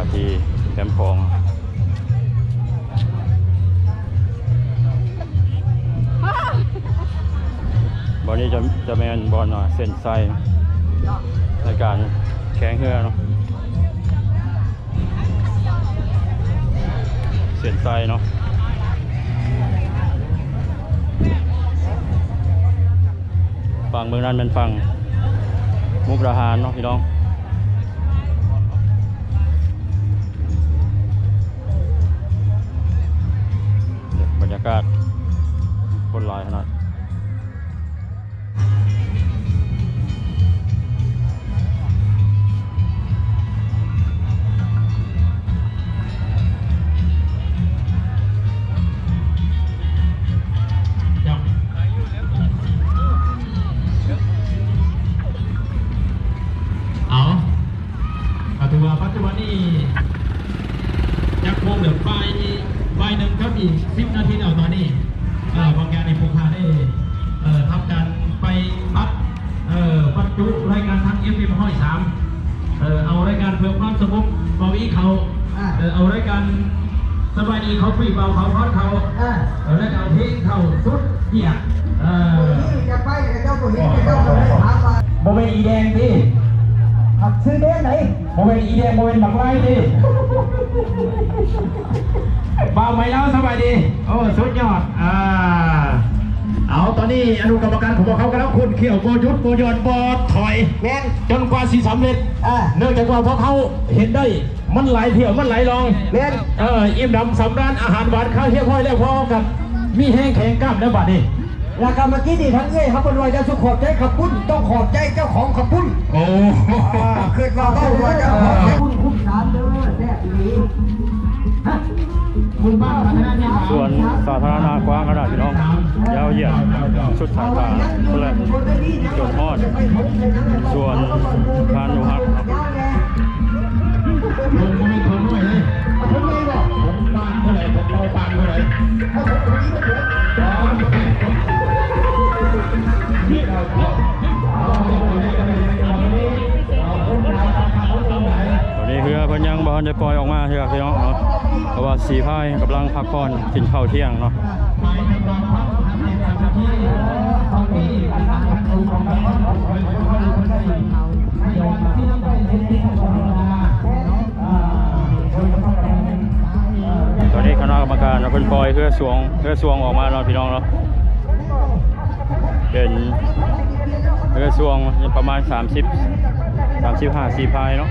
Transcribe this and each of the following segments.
าศที่แคมพองบอลนี้จะจะเป็นบอลอะเส้นไซในการแข่งเรือเนาะเส้นไซเนาะฝั่งเมืองนั้นเป็นฝั่งมุกดาหารเนาะพี่น้อง ลายขนาดเอาเอาถือว่าปัจจุบันนี้ยักษ์วงเดือดไฟไฟหนึ่งครับอีกสิบนาทีแล้วตอนนี้ บางอย่างในภูคาได้เอ่อทำการไปปัดเอ่อบรรจุรายการทั้งเอฟเอ็มห้อยสามเอ่อเอารายการเพื่อความสงบเบาอีเขาเอ่อเอารายการสบายดีเขาฟรีเบาเขาพอดเขาอ่าเอารายการเพลงเขาสุดเกียร์เอ่อจะไปกับเจ้าตัวนี้กับเจ้าตัวนี้ถามว่าโมเมนต์อีแดงที่ผักซื้อเด้ไหนโมเมนต์อีแดงโมเมนต์หมักไล่ดิ บ่าวไหมแล้วสบายดี โอ้สุดยอด อ่า เอาตอนนี้อนุกรรมการของพวกเขากำลังคุณเขี่ยวโบยุทธโบยอนบอถอย แมนจนกว่าสีสำเร็จอ่าเนื่องจากว่าพวกเขาเห็นได้ มันไหลเที่ยวมันไหลลอง แมนเอออิ่มดำสำราญอาหารหวานข้าวเที่ยวห้อยแล้วพอกับ มีแห้งแข็งกล้ามแล้วบัดนี้ราคาเมื่อกี้นี่ทั้งเอ้ยครับคนรวยจะสุขขอบใจขับปุ้นต้องขอบใจเจ้าของขับปุ้นโอ้อ่าเกิดว่าเขารวยเจ้าของขับปุ้นคุ้มสามเด้อแซ่บดีฮะ ส่วนสาธารณะกว้างขนาดพี่น้อง ยาวเหยียดสุดสายตาเพื่อนจนฮอด ส่วนทานอยเลยผมไม่บอกผมปานเท่าไหร่ผมเอาปานเท่าไหร่นี่เราเอาตอนนี้เรือเพิ่นยังบ่ทันได้ปล่อยออกมาเทื่อพี่น้องเนาะ เพราะว่าสีพายกำลังพักผ่อนกินข้าวเที่ยงเนาะตอนนี้คณะกรรมการเพิ่นปล่อยเรือสวงเรือสวงออกมาเนาพี่น้องเนาเป็นเรือสวงประมาณ 30 35สีพายเนาะ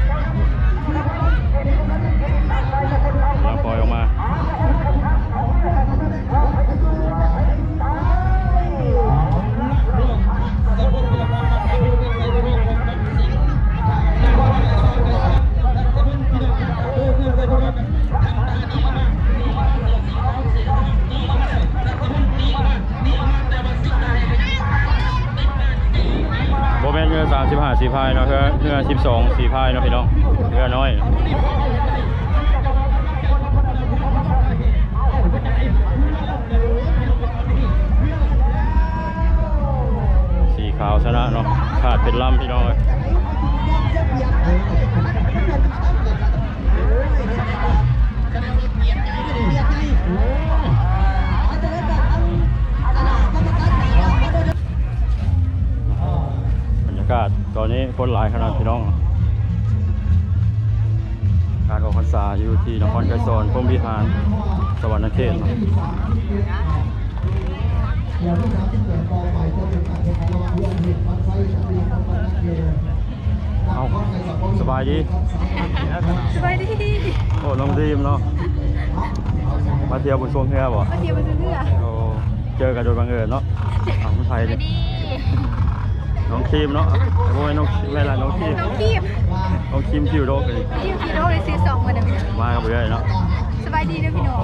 แมนเรือ35สีพายเนาะเรือเรือ12สีพายเนาะพี่น้องเรือน้อยสีขาวชนะเนาะขาดเป็นลำพี่น้องเลย คนหลายขนาดพี่น้องการออกพรรษาอยู่ที่นครไกรสอนพรหมวิหารสวรรค์เขตเนาะเอาสบายดี สบายดี โอ้น้องดีมเนาะ มาเที่ยวบนช่วงเที่ยวบ่มาเที่ยวมาซื้อเสื้อโอ้เจอกันโดยบังเอิญเนาะอ้าวคนไทยสเนี่บายยดี น้องครีมเนาะโอ้ยน้องแม่ละน้องครีมน้องคีบน้องครีมคิวโดกเลยคีบพี่น้องเลยซื้อสองมาเด้อพี่น้องมากับเรื่อยเนาะสบายดีเด้อพี่น้อง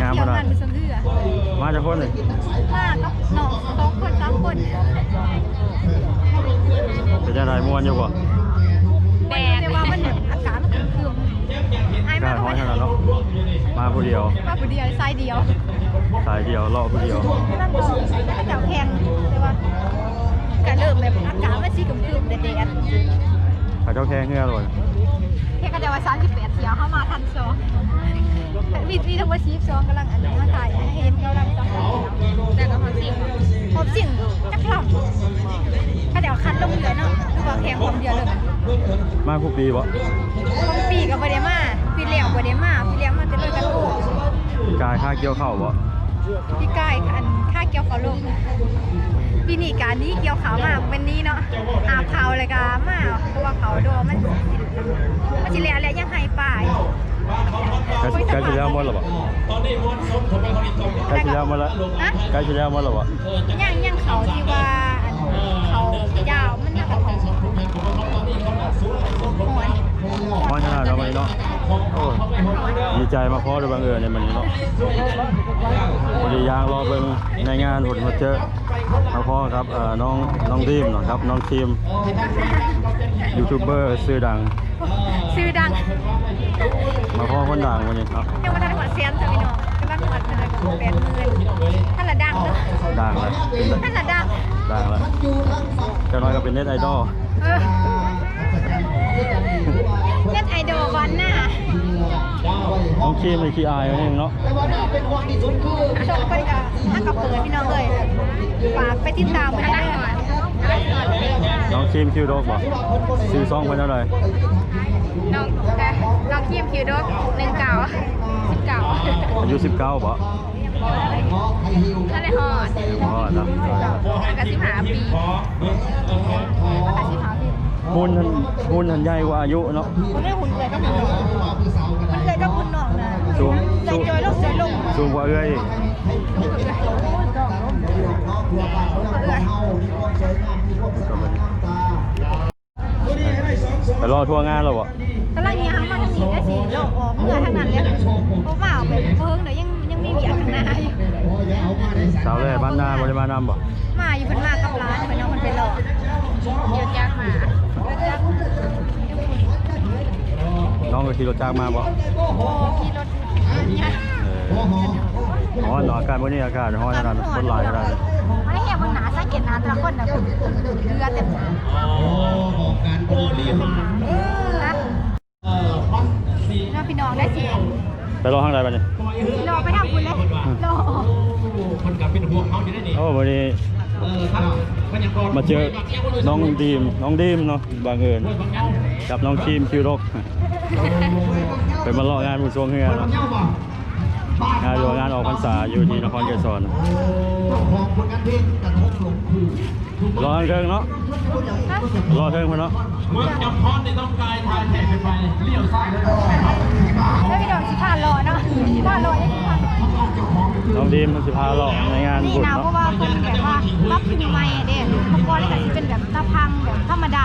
งามเที่ยวขนาดงานไปซื้อเสื้อมาจากคนเลยมากับน้องสองคนสามคนเป็นยังไงม่วนอยู่บ่แดดแต่ว่ามันแบบอากาศมันคืมๆไอ้กล้ามาห้อยขนาดเนาะมาผู้เดียวมาผู้เดียวไซส์เดียวสายเดียวเลาะผู้เดียวนั่นก็แถวแข่งแต่ว่า ก็เริ่มแบบอากาศมันสีคืมๆแดดเขาเจ้าแค่เงื่อเลยเที่ยก็จะว่าสามสิบแปดเที่ยวเข้ามาทันสองมีมีทั้งหมดสิบสองกำลังอันนี้มาถ่ายให้เห็นกำลังจะแต่ก็หอมสิ่งหอมสิ่งจักรลำก็เดี๋ยวคัดลงเหลือเนาะหรือว่าแข่งความเดียวเลย มาคุกปีบ่ของปีกับบเดมาปีเหลียวบเดมาปีเหลียวมาจะเลยกันโอ้กายค่าเกี่ยวเข้าวบ่พี่กายอันค่าเกี่ยวเขาลง ปีนี้การนี้เกี่ยวขาวมากเป็นนี้เนาะหาเขาเลยกามาเพราะว่าเขาโดนมันมันจิเลียแล้วยังให้ป้ายใกล้ใกล้จะแล้วหมดแล้วบ่ตอปคนอีกตรงใกล้จะแล้วหมดละใกล้จะแล้วหมดแล้วบ่ยังยังเขาที่ว่าเขายาวมันน่าจะของหวน พอชนะเราไปเนาะโอ้ดีใจมาพอด้วยบังเอิญในมันนี้เนาะพอดียางรอเบิ่งในงานหุ่นมาเจอมาพ่อครับเอ่อน้องน้องดีมเนาะครับน้องทีมยูทูบเบอร์ชื่อดังชื่อดัง มาพ่อคนดังวันนี้ครับยังมาทันหัวเซียนจ้ะพี่น้องยังมาหัวเซียนแปดหมื่นท่านละดังเนาะดังแล้วท่านละดังดังแล้วเจะน้อยก็เป็นเน็ตไอดอล เออเน็ตไอดอลวันน่ะน้องทีมในคีไอเองเนาะชมกันกับท่านกับเปิดพี่น้องเลยฝากไปติดตามกันได้เลยน้องทีมคิวโดกบ่ซื้อซองไปเท่าไหร่น้องแต่น้องทีมคิวดกหนึ่งเก่าสิบเก่าอายุ19บ่ถ้าได้ฮอดพ่อนะกสิบหาปีกสิบหาปี หุ่นทันหุ่นทันใหญ่กว่าอายุเนาะมันได้หุ่นเลยก็หุ่นมันเลยก็หุ่นนอกนะสูงใจจอยลงจอยลงสูงกว่าเอื้อยอีกเอื้อยไปรอทัวร์งานแล้วบ่กำลังยังมาทางนี้ได้สิโลกออกเมื่อทางนั้นเลยเพราะว่าแบบเพิ่งเดี๋ยวยังยังมีเบียดข้างหน้าอยู่สาวแร่บ้านนาบ่ได้มานำบ่มาอยู่เพิ่นมากับร้านเพิ่นเอามันไปหลอกเดี๋ยวจ้างมาเดี๋ยวจ้าง น้องก็ขี่รถจักรมาบ่ขี่รถเนี่ยเอออ๋อเนาะอากาศมื้อนี้อากาศร้อนขนาดนั้นคนหลายขนาดนั้นมันให้แค่บนหนาสังเกตหนาแต่ละคนนะคุณเรือเต็มหนาบอกการบริหารนะเอ่อฟันสีน้องพี่น้องได้สิไปรอข้างใดบัดนี้ปล่อยเฮ้ยรอไปทำบุญเลยรอคนกับเป็นห่วงเขาอยู่ได้นี่โอ้วันนี้เออครับ มันยังก่อนมาเจอน้องดีมน้องดีมเนาะบังเอิญกับน้องทีมคิวรกไปมารองานบุญทรงเฮือเนาะงานหลวงงานออกพรรษาอยู่ที่นครเกษรของผลงานเพลงกระทบหลงคือรอทางเทิงเนาะรอเทิงมาเนาะเมื่อจำพรในต้องกายทายแข่งไปเลี้ยวซ้ายแล้วก็ไปครับแล้ว ดีมสิพาเลาะในงานนี่บุญนะเนาะเพราะว่าคนแบบว่ารับพิมพ์ใหม่เด้เมื่อก่อนเลยก็สิเป็นแบบตะพังแบบธรรมดา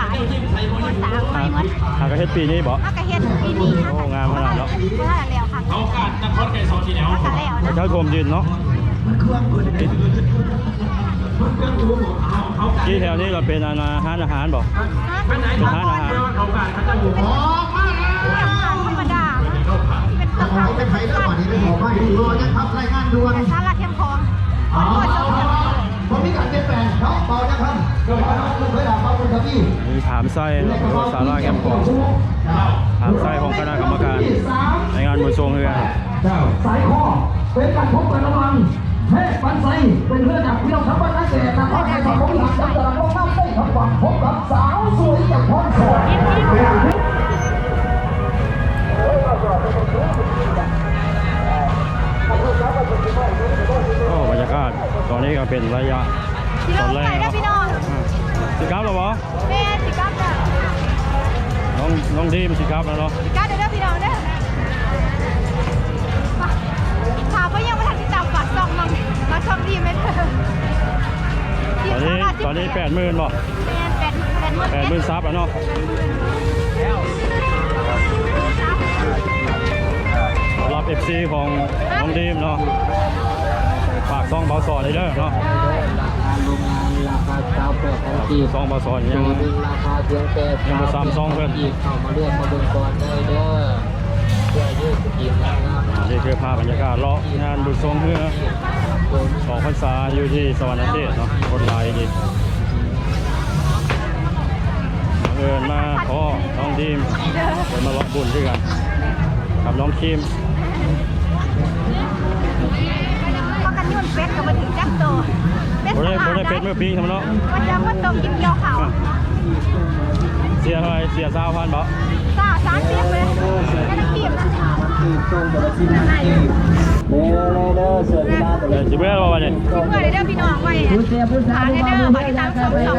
คนสางไม่หมดหากระเฮ็ดปีนี้บ่ถ้ากระเฮ็ดปีนี้ถ้าโอ้งามขนาดเนาะเพราะถ้าแล้วค่ะเขาการนครไก่สอนทีแล้วถ้าแล้วพระนะ เจ้าทวมยืนเนาะที่แถวนี้เราเป็นอาหารอาหารบ่ไปไหนเขาการเขาการเขาจะอยู่หอมมากนะแบบธรรมดา เป็นตะพังเป็นไผ่แล้ววันนี้ได้บอกว่าดูรอจะทำรายงานด่วนแต่สาระเข้มข้นอ๋อโคตรสมผมมีการเปลี่ยนแปลงครับเบาจะทำโดยน้องคุณเคยด่าเบาคุณทวีมีถามไส้แล้วก็สาราแคมป์ของถามไส้ของคณะกรรมการในงานบุญทรงเฮือสายคอเป็นการพบกันระวังแพทย์ปันไซเป็นเรื่องจากพี่น้องทั้งบ้านนักเตะนะครับในสองคนหลังจากตลาดโลกน้ำได้ขับฝังพบกับสาวสวยจากพรสวรรค์ ก็บรรยากาศตอนนี้ก็เป็นระยะพี่ตน้อองนแรไปกนะเนาะพี่น้องสิครับหรอบ่แม่สิกับจ้ะน้องน้องดีมสิครับแล้วเนาะสิกับเด้อเด้อพี่น้องเด้อมาถามว่ายังไม่ทันติดตามฝากช่องมังมาช่องดีไหมเด้อตอนนี้ตอนนี้แปดหมื่นบ่แม่แปดแปดหมื่นแปดหมื่นซับแล้วเนาะ รับ FC ของน้องดีมเนาะฝากซองเบาสอนเลยเด้อเนาะคาเก้าแปดพันกีบซองเบาสอนยังราคาเพียงแปดยังบ่ซ้ำซองเพิ่นเข้ามาเลือกมาเบิ่งก่อนได้เด้อเพื่อยืดกินนะครับนี่คือภาพบรรยากาศเลาะงานบุญทรงเฮือสองพรรษาอยู่ที่สวรรค์เทศเนาะคนหลายดีบังเอิญมาขอน้องดีมเดินมาเลาะบุญด้วยกันกับน้องคิม เป็ดกับมาถึงจักโตเป็ดบ่สได้ลาบ่ดได้เป็ดเมื่อปีทำเนาะว่าจะว่าตกินเกี่ยวเขาเสียเท่าไหร่เสียสาวพันบ่สาสามสิบเลยแค่น้ำขีบนะทีมตรงแต่ละทีมเด้อเลยเด้อเสือกีฬาแต่เลยวสิเมื่อบ่วันนี้เพื่อนเด้อพี่น้องไว้ผู้เสียผู้สาหาวเด้อไว้ที่ตามช่องสอง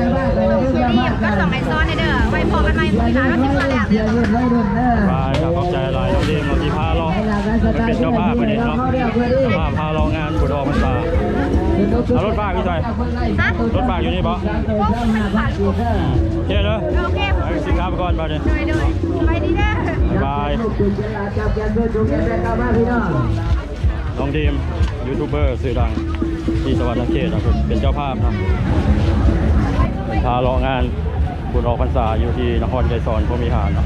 รีบก็ส่งไอซ้อนเด้อไว้พอกันไหมมือนาเราถึงมาแล้ว เสียเงินไว้รุ่นเด้อไปครับขอบใจหลายน้องดีมน้องที่พา เป็นเจ้าภาพมื้อนี้เนาะเจ้าภาพพาเรางานบุญออกพรรษาเอารถบ้านพี่จอยรถฝากอยู่นี่บ่พวกมันผ่านลูกโอเคเด้อโอเคไปสินค้าไปก่อนบ่เนี่ยไปดีเด้อบายบายจับแน่ไปน้องดีมยูทูบเบอร์สื่อดังที่สวรรค์นัชเขตนะเป็นเจ้าภาพนะพาลาะงานบุญออกพรรษาอยู่ที่นครไกรสอนพรมิหารนะ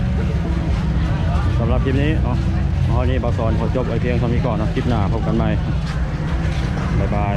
สำหรับคลิปนี้เนาะอ๋ อนี่บาสอนขอจบไว้เพียงเท่านี้ก่อนนะคลิปหน้าพบกันใหม่บ๊ายบาย